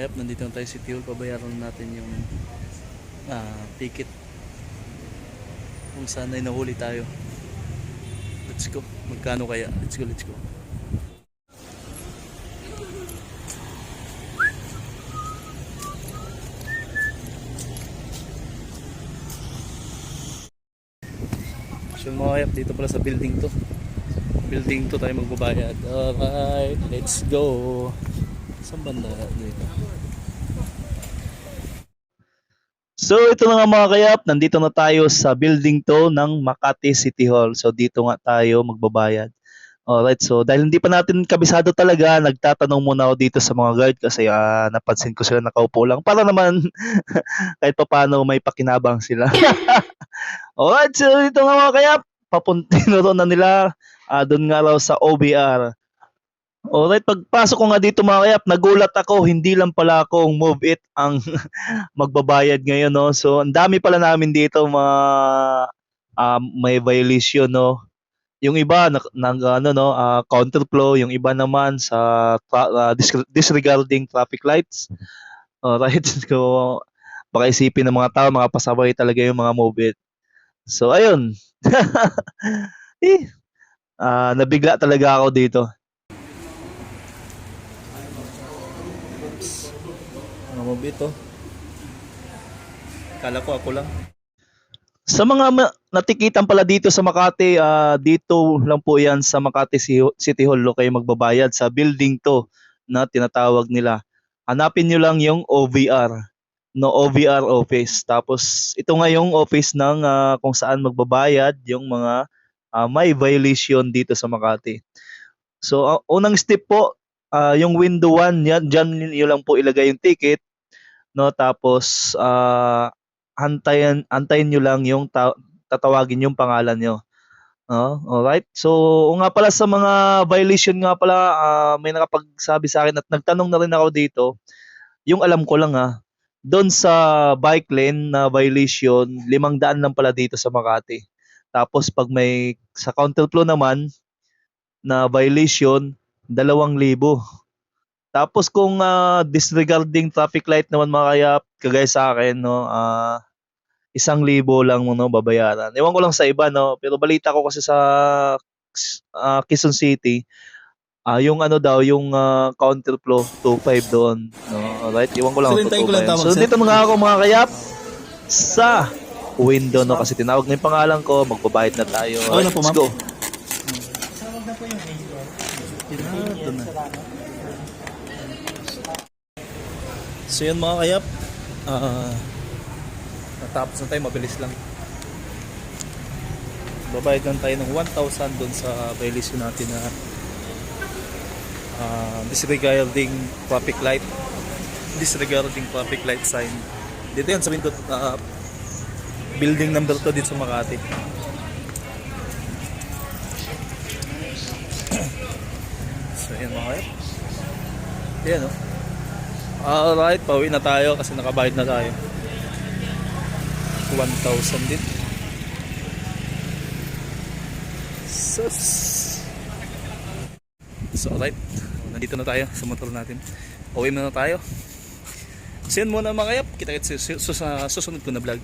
kayap, nandito na tayo sa City Hall. Pabayaran natin yung ah, ticket. Kung saan ay nahuli tayo. Let's go. Magkano kaya? Let's go, let's go. So mga kayap, dito pala sa building to. Building to tayo magbabayad. Alright, let's go. Saan banda dito? So ito na nga mga kayap, nandito na tayo sa building to ng Makati City Hall. So dito nga tayo magbabayad. Alright, so dahil hindi pa natin kabisado talaga, nagtatanong muna ako dito sa mga guard kasi ah, napansin ko sila nakaupo lang para naman kahit pa paano may pakinabang sila. Alright, so dito nga mga kayap, papuntino na nila ah, doon nga raw sa OBR. Alright, pagpasok ko nga dito mga kayap, nagulat ako, hindi lang pala akong move it ang magbabayad ngayon, no? So, ang dami pala namin dito mga ah, may violation, no? Yung iba nag, nag ano no, ah, counterflow, yung iba naman sa tra- ah, dis- disregarding traffic lights. Alright, so baka isipin ng mga tao, mga pasaway talaga yung mga move it. So, ayun. eh, ah, nabigla talaga ako dito. Mga move it, oh. Kala ko ako lang. Sa mga natikitan pala dito sa Makati, ah, dito lang po yan sa Makati City Hall lo kayo magbabayad sa building to na tinatawag nila. Hanapin nyo lang yung OVR, no OVR office. Tapos ito nga yung office ng ah, kung saan magbabayad yung mga ah, may violation dito sa Makati. So ang unang step po, ah, yung window 1, yan diyan niyo lang po ilagay yung ticket, no? Tapos ah antayin antayin niyo lang yung ta- tatawagin yung pangalan niyo. No? Alright. So, o nga pala sa mga violation nga pala, ah, may nakapagsabi sa akin at nagtanong na rin ako dito. Yung alam ko lang ah, doon sa bike lane na violation, limang daan lang pala dito sa Makati. Tapos pag may sa counterflow naman na violation, dalawang libo. Tapos kung ah, disregarding traffic light naman mga kaya kagaya sa akin no, ah isang libo lang no babayaran. Ewan ko lang sa iba no, pero balita ko kasi sa ah, Quezon City, ah yung ano daw, yung ah, counterflow 25 doon, no. Alright, ewan ko lang hintayin ko lang tawag, So dito mga ako mga kayap sa window no kasi tinawag na yung pangalan ko, magbabayad na tayo. Na po, Let's go. So yun mga kayap, ah natapos na tayo, mabilis lang. Babayad lang tayo ng 1,000 doon sa violation natin na ah, disregarding traffic light. Disregarding traffic light sign. Dito yan sa window, ah, building number 2 dito sa Makati. so yan mga kayap. Yan oh. Alright, pauwi na tayo kasi nakabayad na tayo. 1,000 din. Sus. So, alright. Nandito na tayo sa motor natin. Pauwi na tayo. So, muna mga kayap. Kita kita sa sus- sa susunod ko na vlog.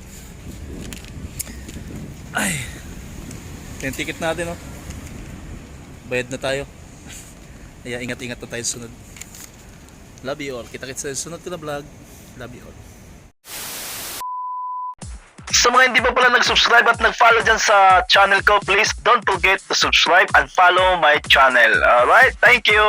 Ay. Yung ticket natin, oh. Bayad na tayo. Kaya ingat-ingat na tayo sunod. Love you all. Kita kita sa sunod ko na vlog. Love you all. Sa mga hindi pa pala nag-subscribe at nag-follow dyan sa channel ko, please don't forget to subscribe and follow my channel. Alright? Thank you!